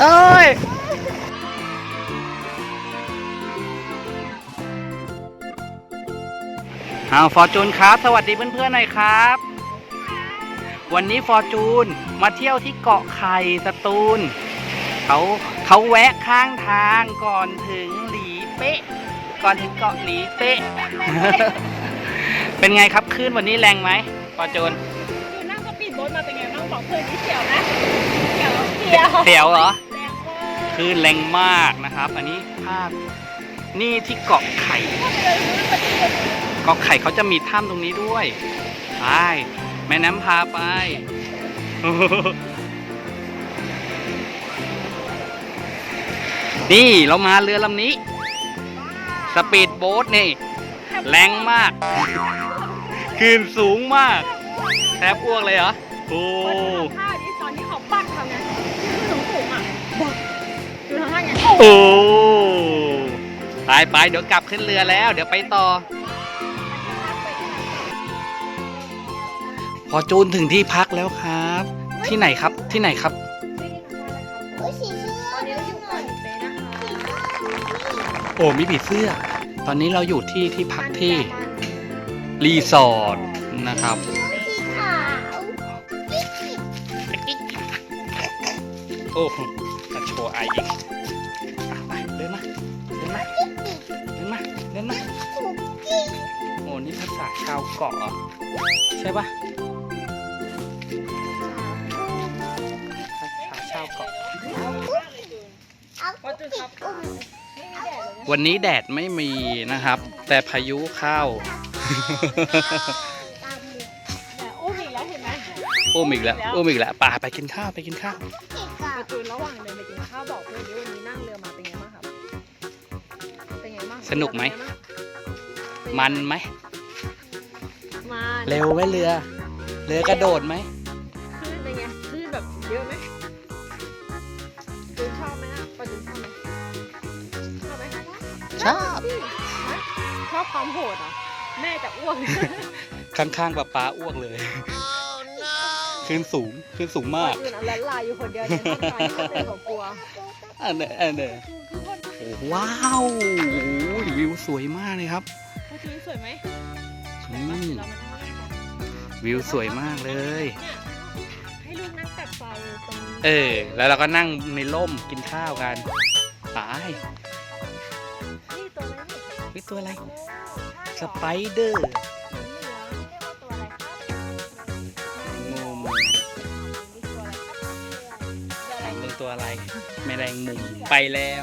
เอ้ยเอาฟอร์จูนครับ สวัสดีเพื่อนๆหน่อยครับ วันนี้ฟอร์จูนมาเที่ยวที่เกาะไข่สตูลเขาเขาแวะข้างทางก่อนถึงหลีเป๊ะ ก่อนถึงเกาะหลีเป๊ะ เป็นไงครับคลื่นวันนี้แรงไหมฟอร์จูนคือนั่งสปีดโบ๊ทมาเป็นไงบ้างบอกเพื่อนที่เฉียวนะเฉียวเฉียวเสียวเหรอแรงมากค ลื่นแรงมากนะครับ อันนี้ภาพนี่ที่เกาะไข่ เกาะไข่เขาจะมีถ้ำตรงนี้ด้วยไปแม่น้ำพาไป นี่เรามาเรือลำนี้ สปีดโบ๊ทนี่ แรงมาก คืนสูงมากแทบอ้วกเลยเหรอ โอ้ตอนที่เขาปักทำไง โอ้ไปไปเดี๋ยวกลับขึ้นเรือแล้ว เดี๋ยวไปต่อ พอจูนถึงที่พักแล้วครับ ที่ไหนครับที่ไหนครับ ตอนนี้เราอยู่เกาะหลีเป๊ะนะคะโอ้มีผีเสื้อ ตอนนี้เราอยู่ที่ที่พักที่รีสอร์ทนะครับ โอ้จะโชว์ไออีก ดินมาเดินมาโอ้นี่ภาษาชาวเกาะเหรอใช่ปะภาษาชาวเกาะพอจุดครับไม่มีแดดเลยวันนี้แดดไม่มีนะครับ แต่พายุเข้าแต่อุ้มอีกแล้วเห็นไหมอุ้มอีกแล้วอุ้มอีกแล้วป่าไปกินข้าวไปกินข้าวพอจูนระหว่างเดินไปกินข้าวบอกเพื่อนดิวันนี้นั่งเรือมา สนุกไหม มันไหม มาเร็วไหมเรือ เรือกระโดดไหมคลื่นเป็นไงคลื่นแบบเยอะไหมจูนชอบไหมนะปอจูนชอบไหมชอบไหมชอบชอบความโหดเหรอแม่จะอ้วกข้างๆป้าป้าอ้วกเลยขึ้นสูงขึ้นสูงมากคนอื่นเอาละลายอยู่คนเดียวในท่ามกลางที่เป็นของกลัวอันเนี้ยอันเนี้ยโอ้ ว้าวโอ้โหวิวสวยมากเลยครับเขาซื้อสวยไหมอืมเรามานั่งเล่นกันวิวสวยมากเลย เนี่ยให้ลูกนั่งตัดไฟตรงนี้เออ แล้วเราก็นั่งในร่มกินข้าวกันตายนี่ตัวอะไรนี่นี่ตัวอะไร สไปเดอร์เหลืองเรียกว่าตัวอะไรครับงูมนี่ตัวอะไรครับ ตัวอะไร มึงตัวอะไรแมลงมุมไปแล้ว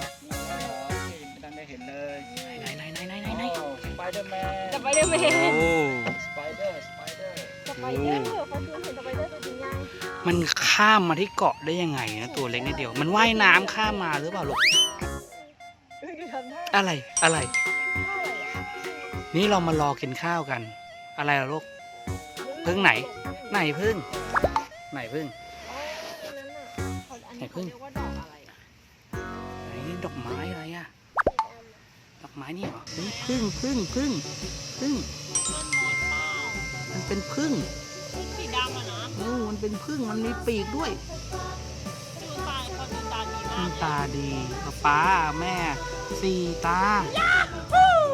เดอร์แมนสไปเดอร์แมนโอ้ สไปเดอร์สไปเดอร์สไปเดอร์เขาซื้อเห็นสไปเดอร์ตัวจริงยังมันข้ามมาที่เกาะได้ยังไงนะตัวเล็กนิดเดียว มันว่ายน้ำข้ามมาหรือเปล่าลูกเฮ้ยทำได้อะไร อะไรเท่าไหร่อะนี่เรามารอกินข้าวกัน อะไรล่ะลูกพึ่งไหน ไหนพึ่ง ไหนพึ่งอ๋ออันนั้นน่ะเขาอันไหนนี้พึ่เขางเรียกว่าดอกอะไรอะไหนดอกไม้อะไรอะดอกไม้นี่เหรอเฮ้ย พึ่งพึ่งพึ่งพึ่งมันเป็นพึ่งสีดำอะนะโอ้มันเป็นพึ่งมันมีปีกด้วยดูตาเขาดูตาดีมาพึ่กงตาดีป๊าป้าแม่สี่ตา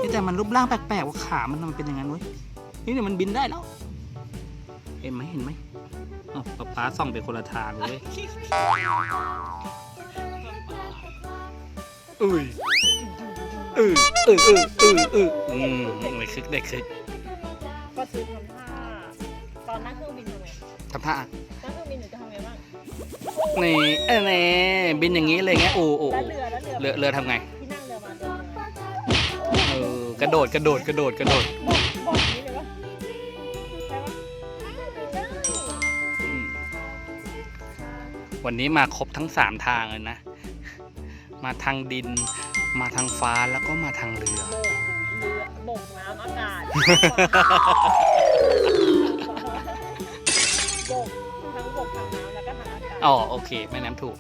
นี่แต่มันรูปร่างแปลกๆว่าขามันทำไมเป็นอย่างนั้นเว้ยนี่เนี่ยมันบินได้แล้ว เห็นไหมเห็นไหมอ๋อป๊าป้าส่องไปคนละทางเลยอุ้ย เออเออเออเออเอออืมไม่คึกได้คึกก็ซื้อทำท่าตอนนั่งเครื่องบินทำไงทำท่านั่งเครื่องบินหนูจะทำไงบ้างนี่เอ้ยนี่บินอย่างนี้เลยไงโอ้โอ้แล้วโอ้เรือแล้วเรือเรือเรือทำไงที่นั่งเรือมาเดินมาเออกระโดดกระโดดกระโดดกระโดดบอกบอกอย่างนี้เลยวะใช่ปะอืมวันนี้มาครบทั้งสามทางเลยนะ มาทางดิน มาทางฟ้าแล้วก็มาทางเรือโบกเรือโบกน้ำอากาศโบกทั้งโบกทางน้ำแล้วก็ทางอากาศอ๋อโอเคแม่น้ำถูก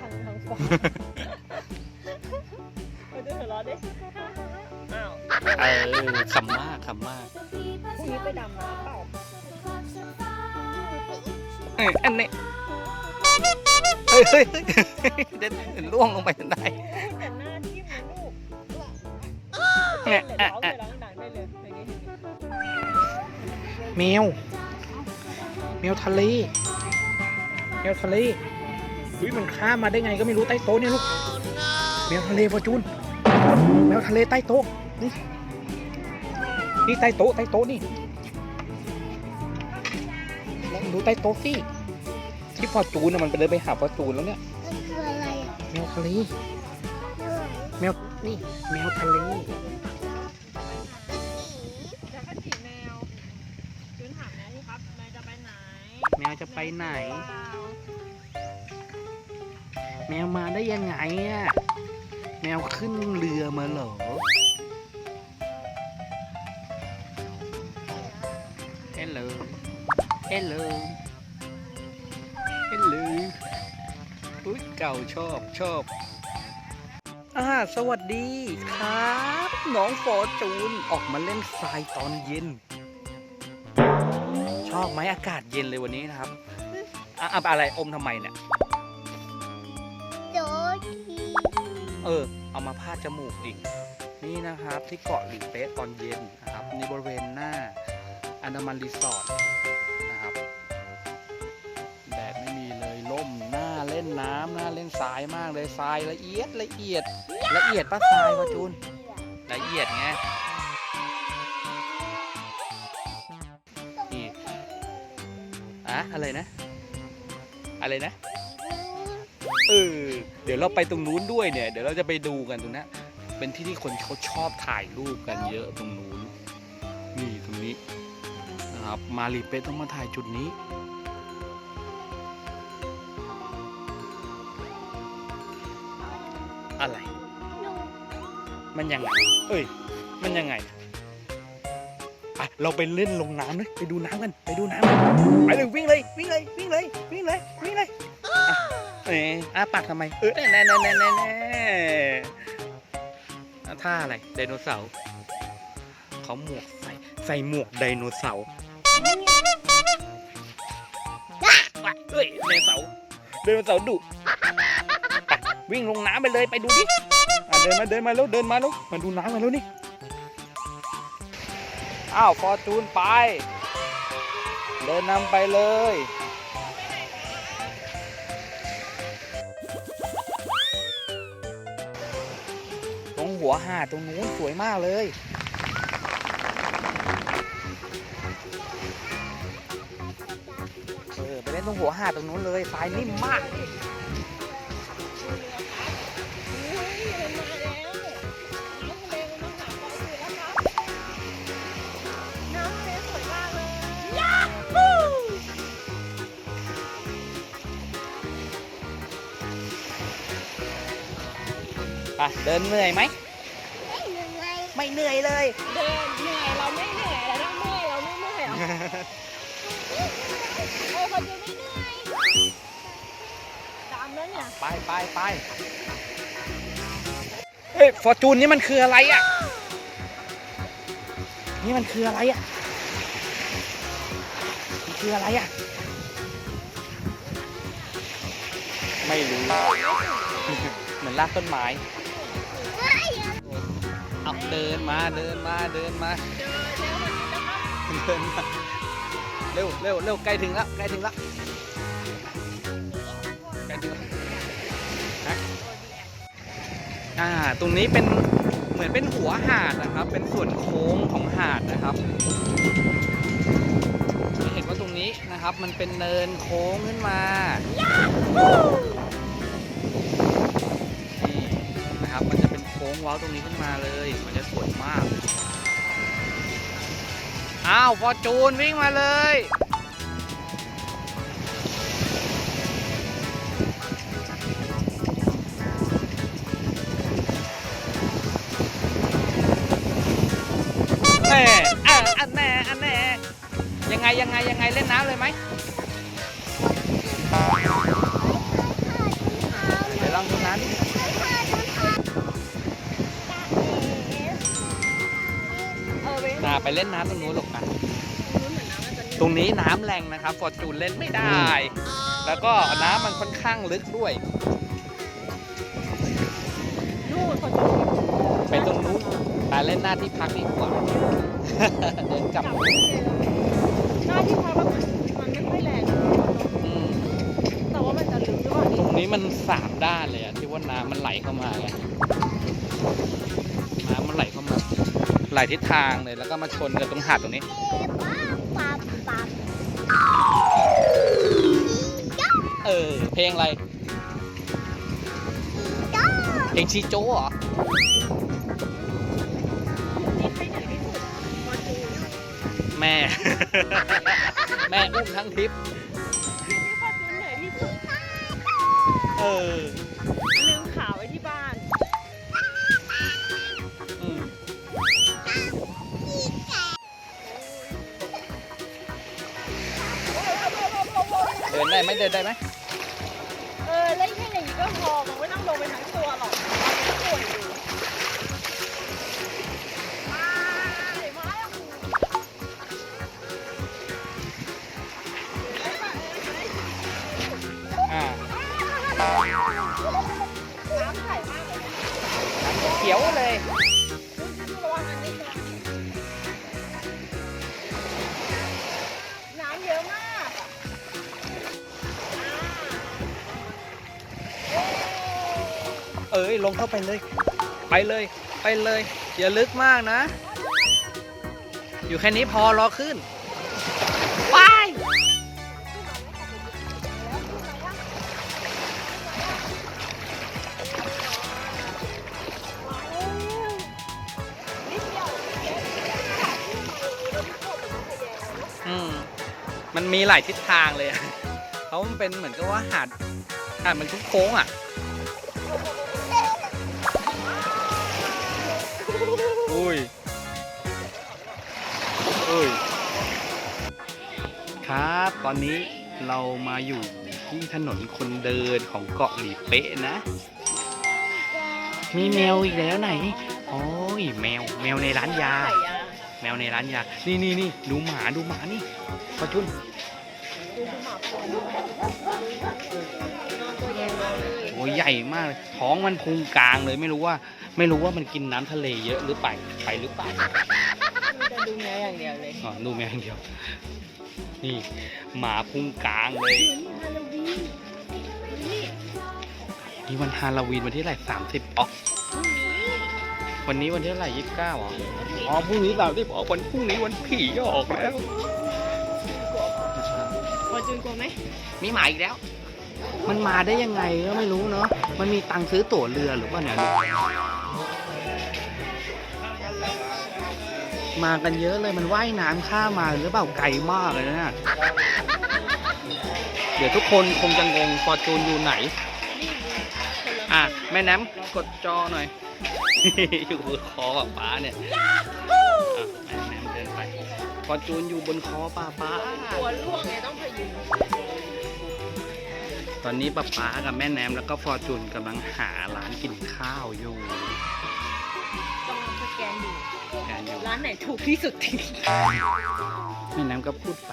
ทางทางฟ้าไปดูหัวเราะดิอ้าวเออขำมากขำมากพรุ่งนี้ไปดำน้ำเปล่า เอออันนี้ ฮ้ยเฮ้ยเฮ้ยเดินล่วงลงไปทันใดแต่หน้าทิ่มนะลูกเนี่ยเดี๋ยวอะร้องอะเลยร้องดังได้เลยอย่างนี้แมวแมวทะเลแมวทะเลอุ้ยมันข้ามมาได้ไงก็ไม่รู้ใต้โต๊ะเนี่ยลูกแมวทะเลฟอร์จูนแมวทะเลใต้โต๊ะนี่นี่ใต้โต๊ะใต้โต๊ะนี่ลองดูใต้โต๊ะสิ ที่ฟอร์จูนน่ะมันไปเดินไปหาฟอร์จูนแล้วเนี่ยมันคืออะไรอะแมวทะเลแมวนี่แมวทะเลจะกระจีแมวจูนถามแม่ที่ครับแมวจะไปไหนแมวจะไปไหน แมวมาได้ยังไงอะแมวขึ้นเรือมาเหรอเฮลโลเฮลโล ก่าชอบชอบอ่าสวัสดีครับ น้องฟอร์จูนออกมาเล่นทรายตอนเย็น ชอบไหมอากาศเย็นเลยวันนี้นะครับอะอะอะไรอมทำไมเนี่ยโจกีเออ เอามาพาดจมูกอีกนี่นะครับที่เกาะหลีเป๊ะตอนเย็นนะครับนี่บริเวณหน้าอันดามันรีสอร์ท น้ำหน้าเล่นทรายมากเลยทรายละเอียดละเอียด ละเอียดป้าทรายพ่อจูนละเอียดไงนี่อะอะไรนะ อะไรนะเออเดี๋ยวเราไปตรงนู้นด้วยเนี่ย เดี๋ยวเราจะไปดูกันตรงนั้นเป็นที่ที่คนเขาชอบถ่ายรูปกันเยอะตรงนู้นนี่ตรงนี้นะครับมารีเป๊ะต้องมาถ่ายจุดนี้ มันยังไง เอ้ย มันยังไงอะเราไปเล่นลงน้ำเลยไปดูน้ำกัน ไปดูน้ำกันไปเลยวิ่งเลย วิ่งเลย วิ่งเลย วิ่งเลย วิ่งเลยอะเอ๊ะอ้าปากทำไม เออแน่แน่แน่แน่แน่แน่อะท่าอะไรไดโนเสาร์เขาหมวกใส่ ใส่หมวกไดโนเสาร์ว้ายเฮ้ยไดโนเสาร์ไดโนเสาร์ดุวิ่งลงน้ำไปเลย ไปดูดิ เดินมาเดินมาแล้วเดินมาแล้วมาดูน้ำมาแล้วนี่อ้าวฟอร์จูนไป เดินนำไปเลยตรงหัวหาดตรงนู้นสวยมากเลยเออไปเล่นตรงหัวหาดตรงนู้นเลยทรายนิ่มมาก ไปเดินเหนื่อยไหมไม่ยังไงไม่เหนื่อยเลย เดินเหนื่อยเราไม่เหนื่อยเราต้องเมื่อยเราไม่เมื่อยเหรอเออคนจะไม่เหนื่อยตามนั้นเนี่ยไปไปไปเฮ้ยฟอร์จูนนี่มันคืออะไรอะนี่มันคืออะไรอะมันคืออะไรอะไม่รู้เหมือนลากต้นไม้ เอาเดินมาเดินมาเดินมาเดินมาเร็วเร็วเร็วใกล้ถึงแล้วใกล้ถึงแล้วใกล้ถึงแล้วฮะอ่าตรงนี้เป็นเหมือนเป็นหัวหาดนะครับ เป็นส่วนโค้งของหาดนะครับจะเห็นว่าตรงนี้นะครับ มันเป็นเนินโค้งขึ้นมานี่นะครับมันจะเป็นโค้งว้าตรงนี้ขึ้นมาเลย มันจะสวยมาก อ้าวฟอร์จูนวิ่งมาเลย แน่อะอันแน่อันแน่ยังไงยังไงยังไงเล่นน้ำเลยไหมเดี๋ยวลองดูน้ำดิ อเว้ยน่าไปเล่นน้ำตรงนู้นหรอกนะรู้เหมือนน้ำมันจะนิ่มตรงนี้น้ำแรงนะครับฟอร์จูนเล่นไม่ได้โแล้วก็น้ำมันค่อนข้างลึกด้วย นู่นคนจะไปตรงนู้นไปเล่นหน้าที่พักดีกว่า เดินกลับ จับไม่ได้เลยหน้าที่พักมันมันไม่ค่อยแรงนะอืมแต่ว่ามันจะลึกหรือเปล่าตนี่รงนี้มันสามด้านเลยอะที่ว่าน้ำมันไหลเข้ามาไง หลายทิศทางเลยแล้วก็มาชนกับตรงหาดตรงนี้ปั๊บปั๊บเออ เพลงอะไร เพลงชีโจ้เหรอนี่ใครเหนื่อยที่สุดมอจูนแม่ แม่อุ้มทั้งทริปที่นี่มอจูนเหนื่อยที่สุดเอ เดินได้ไหม ลงเข้าไปเลย ไปเลย ไปเลยอย่าลึกมากนะ อยู่แค่นี้พอรอขึ้นว้ายอืมมันมีหลายทิศทางเลยอะเขามันเป็นเหมือนกับว่าหาดหาดมันโค้งอะ ตอนนี้เรามาอยู่ที่ถนนคนเดินของเกาะหลีเป๊ะนะ มีแมวอีกแล้วไหน โอ้ยแมวแมวในร้านยาใส่ยาแมวในร้านยา นี่นี่นี่ดูหมาดูหมานี่พอจุนดูดูหมาพอนอนตัวใหญ่มากเลยโอ้ยใหญ่มากเลยท้องมันพุงกลางเลยไม่รู้ว่า ไม่รู้ว่ามันกินน้ำทะเลเยอะหรือไปไปหรือเปล่ามันจะดูแมวอย่างเดียวเลยอ๋อดูแมวอย่างเดียว นี่หมาพุงกลางเลย นี่วันฮาโลวีนวันที่เท่าไหร่สามสิบอ๋อวันนี้วันที่เท่าไหร่ยี่สิบเก้าอ๋ออ๋อพรุ่งนี้สามสิบอ๋อวันพรุ่งนี้วันผีออกแล้ว พอจูนกลัวไหมมีหมาอีกแล้ว มันมาได้ยังไงก็ไม่รู้เนาะ มันมีตังค์ซื้อตั๋วเรือหรือว่าเนี่ย มากันเยอะเลยมันว่ายน้ำข้ามมาหรือเปล่าไกลมากเลยนะเดี๋ยวทุกคนคงจะงงฟอร์จูนอยู่ไหน อะ แม่น้ำกดจอหน่อย อยู่บนคอป้าป้าเนี่ยอ่แม่น้ำเดินไปฟอร์จูนอยู่บนคอป้าป้าตัวล่วงไงต้องพยุงตอนนี้ป้าป๊ากับแม่แนมแล้วก็ฟอร์จูนกำลังหาร้านกินข้าวอยู่ต้องสแกนอยู่ ร้านไหนถูกที่สุดแม่แนมก็พูดไป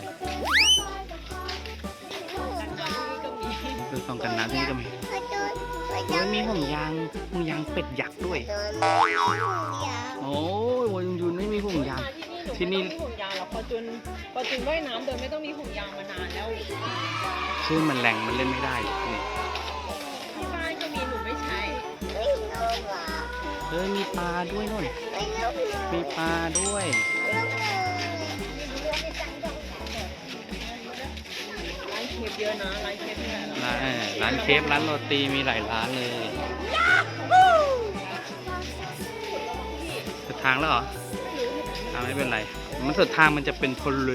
ก็มีดูซองกันน้ำที่นี่ก็มีพอจูนพอโอ้จูยนมีห่วงยางห่วงยางเป็ดยักษ์ด้วยยาวโอ้ยวันยุนไม่มีห่วงยาง ที่ที่นี่นี่หนูไม่ต้องมีห่วงยางหรอกพอจูนพอจูนว่ายน้ำโดยไม่ต้องมีห่วงยางมานานแล้วคลื่นมันแรงมันเล่นไม่ได้นี่ เฮ้ยมีปลาด้วยนู่นไม่รู้มีปลาด้วย ร้านเคฟเยอะนะ ร้านเคฟที่ไหนหรอร้านเออร้านเคฟร้านโรตีมีหลายร้านเลย สุดทางแล้วเหรออ่าไม่เป็นไร มันสุดทางมันจะเป็นทะเล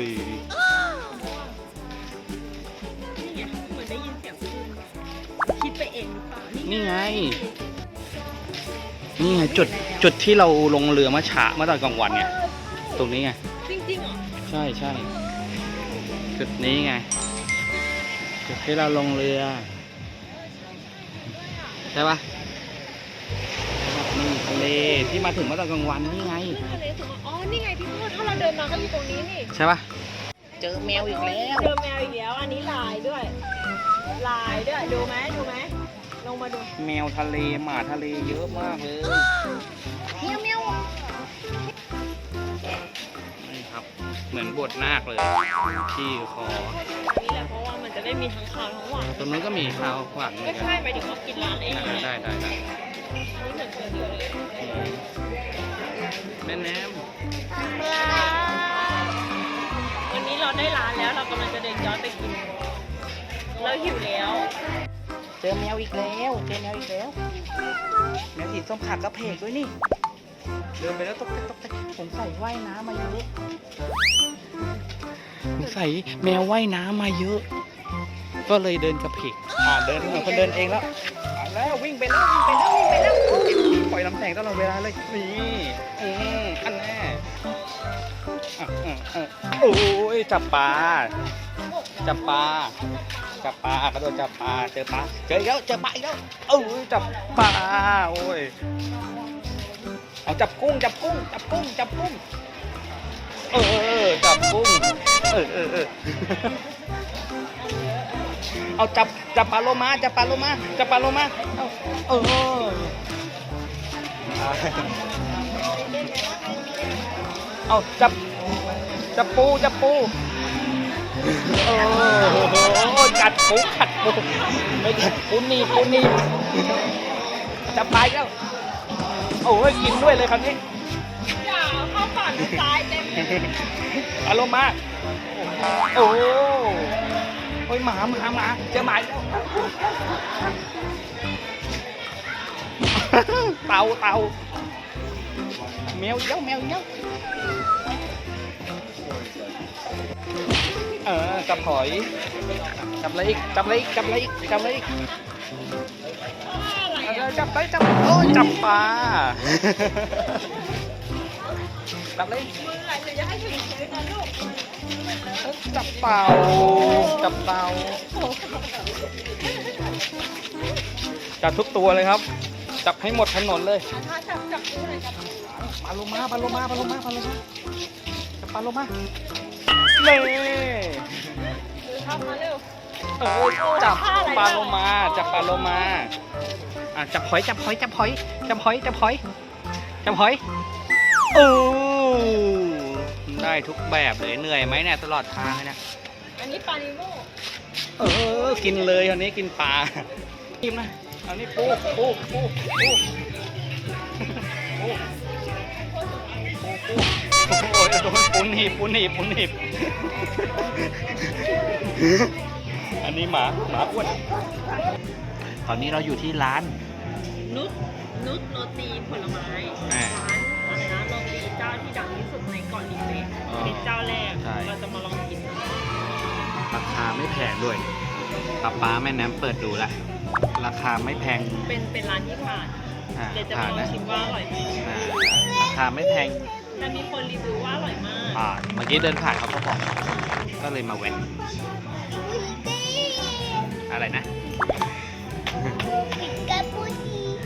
นี่ไงเหมือนได้ยินเสียงพูดคิดไปเองหรือเปล่านี่ไง นี่ไงจุดจุดที่เราลงเรือเมื่อเช้าเมื่อตอนกลางวันไงตรงนี้ไงจริงๆเหรอใช่ใช่จุดนี้ไงจุดที่เราลงเรือใช่ปะนี่ทะเลที่มาถึงเมื่อตอนกลางวันนี่ไงทะเลสวยมากอ๋อนี่ไงพี่พูดถ้าเราเดินมาก็อยู่ตรงนี้นี่ใช่ปะเจอแมวอีกแล้วเจอแมวอีกแล้วอันนี้ลายด้วย ลายด้วยดูไหมดูไหม ลงมาดูแมวทะเลหมาทะเลเยอะมากเลยเมียวเมียวนี่ครับ เหมือนบทนาคเลยที่คอนี่แหละเพราะว่ามันจะได้มีทั้งขาวทั้งหวานตรงนู้นก็มีข้าวหวานเหมืไม่อนกันใช่หมายถึงว่ากินร้านเองอ่าได้ได้ได้นี่เหมือนเดียวเลยแม่แนมวันนี้เราได้ร้านแล้วเรากำลังจะเดินย้อนไปกินเราหิวแล้วเจ อแมวอีกแล้วเจอแมวอีกแล้วแมวสีส้มขากระเพกด้วยนี่เดินไปแล้วตกใจตกใจสงสัยว่ายน้ำมาเยอะสงสัยแมวว่ายน้ำมาเยอะ ก็เลยเดินกระเพกอ่าเดินเหมือนคนเดินเองแล้วเอาแล้ววิ่งไปแล้ววิ่งไปแล้ววิ่งไปแล้วปล่อยลำแสงตลอดเวลาเลยนี่อืมอันแน่อะอะอะโอ้ยจับปลาจับปลา จับปลากระโดดจับปลาเจอปลาเจออีกแล้วเจอปลาอีกแล้วโอ้ยจับปลาโอ้ยเอาจับกุ้งจับกุ้งจับกุ้งจับกุ้งเออจับกุ้งเออเออเออเอาจับจับปลาโลมาจับปลาโลมาจับปลาโลมาเอาเออเอาจับจับปูจับปู โอ้โหกัดปูกัดปูไม่กัดปูหนีบปูหนีบจับปลาอีกแล้วโอ้ยกินด้วยเลยคราวนี้อย่าเข้าปากมันตายเต็มอารมณ์มาโอ้โอ้ยหมาหมาหมาเจอหมาแล้วเต่าเต่าแมวเย้าแมวเย้า เออจับหอยจับอะไรอีกจับอะไรอีกจับอะไรอีกจับอะไรอีกเอาจับไปจับโอ้ยจับปลาจับเลยมือไหลจะอย่าให้ถึงเฉยนะลูกจับเต่าจับเต่าจับทุกตัวเลยครับ จับให้หมดถนนเลยถ้าจับจับกูเลยจับปลาโลมาปลาโลมาปลาโลมาปลาโลมาจับปลาโลมาเน่มือเข้ามาเร็ว เออจับปลาโลมาจับปลาโลมาอะจับหอยจับหอยจับหอยจับหอยจับหอยจับหอยโอ้ได้ทุกแบบเลยเหนื่อยไหมเนี่ยตลอดทางเลยเนะอันนี้ปลานิโมเออกินเลยอันนี้กินปลากินนะอันนี้ปูปูปูปูปู อ้ยโดนปูหนีบปูหนีบปูหนีบอันนี้หมาหมาอ้วนตอนนี้เราอยู่ที่ร้านนุชนุชโรตีผลไม้อ่าร้านอะไรนะโรตีเจ้าที่ดังที่สุดในเกาะลิงเลยอ๋อเป็นเจ้าแรกใช่เราจะมาลองกินราคาไม่แพงด้วยป้าป้าแม่น้ำเปิดดูละราคาไม่แพงเป็นเป็นร้านที่ผ่านอ่าเดี๋ยวจะผ่ามาลองนนะชิมว่าอร่อยไหมอ่าราคาไม่แพง แต่มีคนรีวิวว่าอร่อยมากผ่านเมื่อกี้เดินผ่านเขาก็บอก ก็เลยมาแวะอะไรนะกระปุก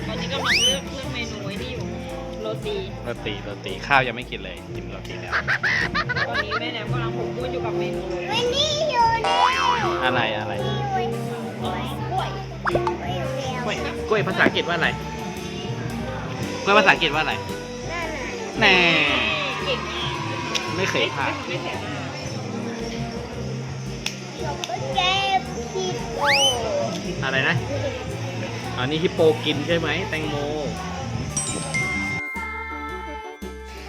ตอนนี้กำลังเลือกเลือกเมนูไว้นี่อยู่ โรตี โรตีโรตีข้าวยังไม่กินเลย กินโรตีแล้ว ตอนนี้แม่แนมกำลังผูกกุ้นอยู่กับเมนูโรตีวันนี้อยู่ในอะไรอะไรวันนี้กล้วยกล้วยกล้วยกล้วยกล้วยภาษาอังกฤษว่าอะไรกล้วยภาษาอังกฤษว่าอะไรนั่นน่ะ แน่เก่งมากไม่เคยผ่านไม่เสียหน้าแก้ผิดโออะไรนะ อันนี้ฮิปโปกินใช่ไหมแตงโม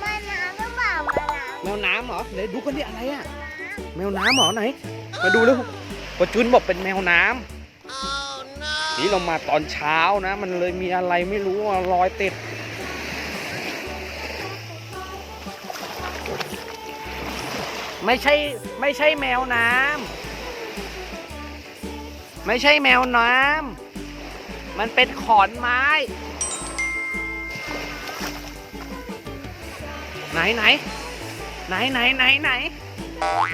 มะนาวหรือเปล่ามะนาวแมวน้ำเหรอเดี๋ยวดูกันดิอะไรอะแมวน้ำเหรอไหน มาดูเร็วประจุนบอกเป็นแมวน้ำนี่เรามาตอนเช้านะ มันเลยมีอะไรไม่รู้อะลอยติด ไม่ใช่ไม่ใช่แมวน้ำไม่ใช่แมวน้ำมันเป็นขอนไม้ ไหนไหนไหนไหนไหนไหน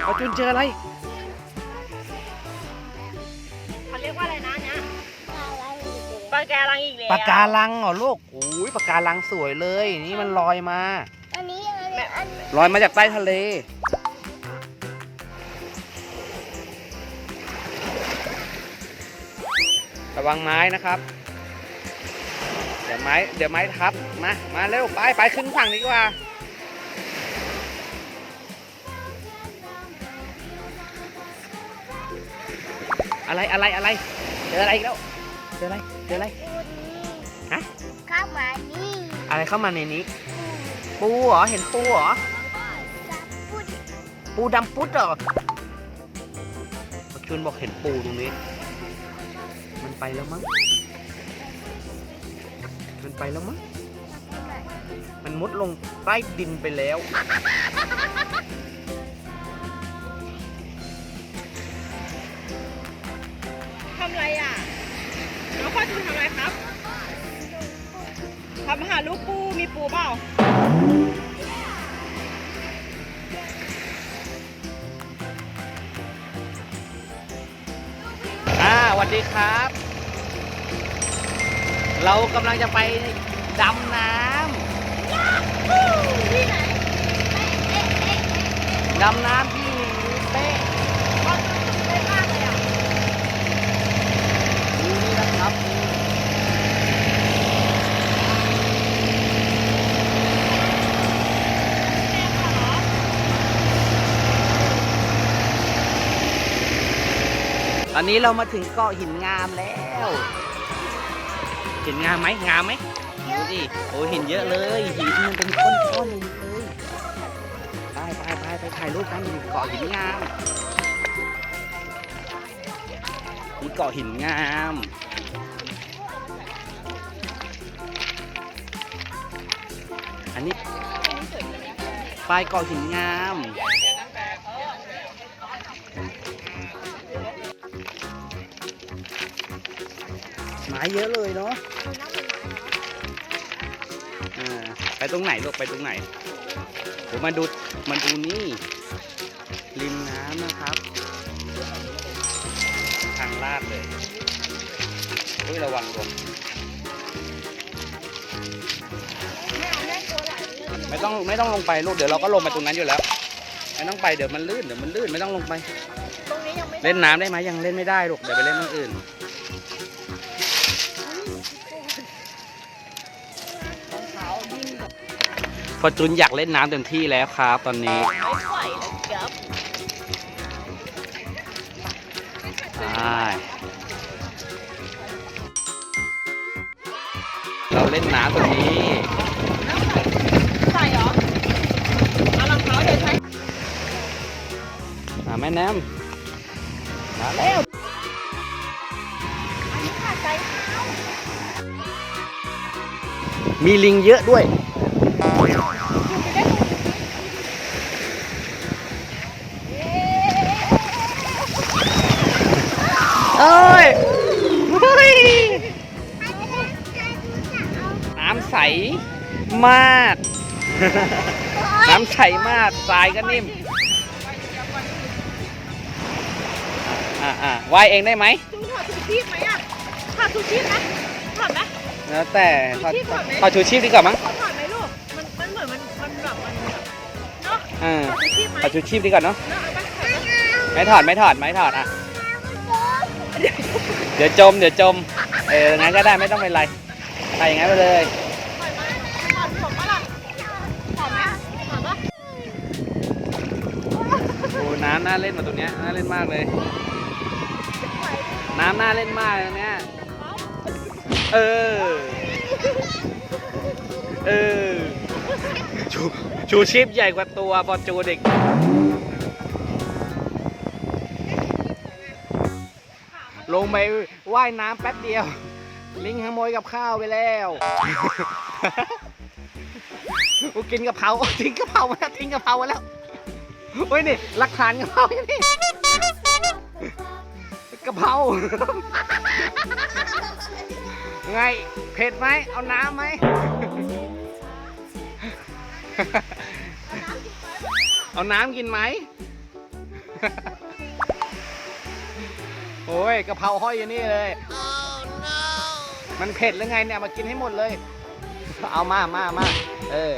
ประจุนเจออะไรเขาเรียกว่าอะไรนะเนี่ยอะไรอีกปลาแกรังอีกแล้วปากกาลังเหรอลูกอุ้ยปากกาลังสวยเลย นี่มันลอยมา อันนี้อะไรอันลอยมาจากใต้ทะเล ระวังไม้นะครับ เดี๋ยวไม้เดี๋ยวไม้ทับมามาเร็วไปไปขึ้นฝั่งดีกว่าอะไรอะไรอะไรเจออะไรอีกแล้วเจออะไรเจออะไรฮะเข้ามานี่อะไรเข้ามาในนี้ ปูเหรอเห็นปูเหรอจับพูดปูดำปุ๊ดเหรอชวนบอกเห็นปูตรงนี้มัน ไปแล้วมั้ง มันไปแล้วมั้ง มันมุดลงใต้ดินไปแล้ว ทำอะไรอะ น้องฟอร์จูนทำอะไรครับ ทำอาหารลูกปู มีปูเปล่าอ่าสวัสดีครับ เรากำลังจะไปดำน้ำดำน้ำที่เป๊ะนี่นะครับตอนนี้เรามาถึงเกาะหินงามแล้ว เห็นงามไหมงามไหมดูดิโอ้เห็นเยอะเลยหินมันเป็นก้อนๆเลยไปไปไปไปถ่ายรูปกันเกาะหินงามนี่เกาะหินงามอันนี้ปลายเกาะหินงามไม้เยอะเลยเนาะ ไปตรงไหนลูกไปตรงไหนเดี๋ยวมาดูมาดูนี่ ริมน้ำนะครับ ทางลาดเลยอุ้ยระวังลงไม่ต้องไม่ต้องลงไปลูกเดี๋ยวเราก็ลงไปตรงนั้นอยู่แล้ว ไม่ต้องไปเดี๋ยวมันลื่นเดี๋ยวมันลื่นไม่ต้องลงไป ตรงนี้ยังไม่เล่นน้ำได้ไหมยังเล่นไม่ได้ลูกเดี๋ยวไปเล่นตรงอื่น ฟอจูนอยากเล่นน้ำเต็มที่แล้วครับตอนนี้ไม่ไหวแล้วครับใช่เราเล่นน้ำตรงนี้ใส่เหรอเอารองเท้าเดี๋ยวใช้มาแม่แนมมาแล้วอันนี้ขาดใจเท้ามีลิงเยอะด้วย มาก น้ำใสมากทรายก็นิ่ม อ่าอ่าว่ายเองได้ไหมจูนถอดชูชีพไหมอะถอดชูชีพไหมถอดไหม แล้วแต่ถอดชูชีพก่อนไหม ถอดชูชีพดีกว่ามั้งถอดไหมลูก มันมันเหมือนมันมันแบบมันแบบเนาะอ่าถอดชูชีพไหมถอดชูชีพดีกว่าเนาะเนาะเอาไปถอดไหมไม่ถอดไม่ถอดไม่ถอดอะ เดี๋ยวจมเดี๋ยวจม เอองั้นก็ได้ไม่ต้องเป็นไรใส่อย่างนั้นไปเลย น้ำน่าเล่นมาตรงเนี้ยน่าเล่นมากเลย น้ำน่าเล่นมากตรงเนี้ยเออ เออ ชูชูชีพใหญ่กว่าตัวบอลจูเด็กลงไปว่ายน้ำแป๊บเดียว ลิงขโมยกับข้าวไปแล้วกูกินกะเพราทิ้งกะเพรามาแล้วทิ้งกะเพรามาแล้ว โอ้ยนี่หลักฐานกะเพราอยู่นี่กระเพราไงเผ็ดไหมเอาน้ำไหมเอาน้ำกินไหมโอ้ยกะเพราห้อยอยู่นี่เลย มันเผ็ดหรือไงเนี่ยมากินให้หมดเลย เอามามามาเออ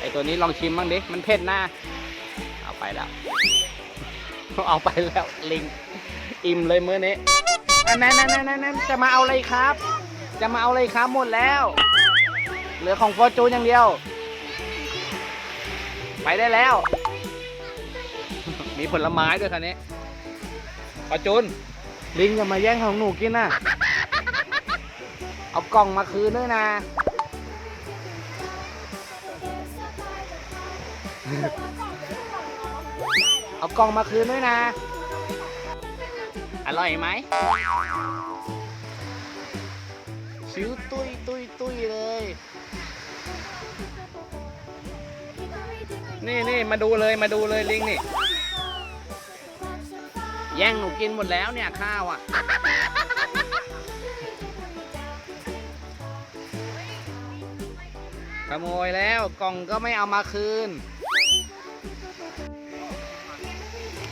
ไอตัวนี้ลองชิมบ้างดิ มันเผ็ดนะเอา ไปแล้ว เอาไปแล้วลิง อิ่มเลยมื้อนี้อันนั้นนั่นนั่นนั่นจะมาเอาอะไรครับ จะมาเอาอะไรครับหมดแล้ว เหลือของฟอร์จูนอย่างเดียว ไปได้แล้ว มีผลไม้ด้วยคันนี้ฟอร์จูนลิงจะมาแย่งของหนูกินนะเอากล่องมาคืนด้วยนะ กล่องมาคืนด้วยนะ อร่อยไหมชิวตุยตุยตุยเลย นี่นี่มาดูเลยมาดูเลยลิงนี่ แย่งหนูกินหมดแล้วเนี่ยข้าวอะ ขโมยแล้วกล่องก็ไม่เอามาคืน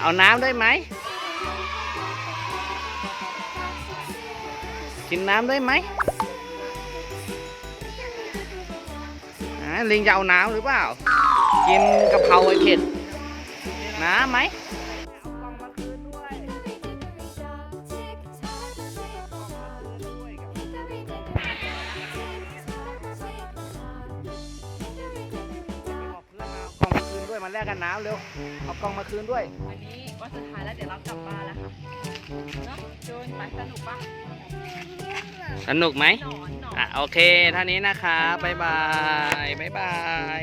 เอาน้ำได้ไหม กินน้ำได้ไหมลิงจะเอาน้ำหรือเปล่า กินกะเพราไอเผ็ด น้ำไหมกล่องมาคืนด้วยมาแลกกันน้ำเร็ว กล่องมาคืนด้วย วันนี้วันสุดท้ายแล้วเดี๋ยวเรากลับบ้านแล้วค่ะเนาะจูนไปสนุกปะสนุกไหมหนอนหนอน อะโอเคเท่านี้นะคะบ๊ายบายบ๊ายบาย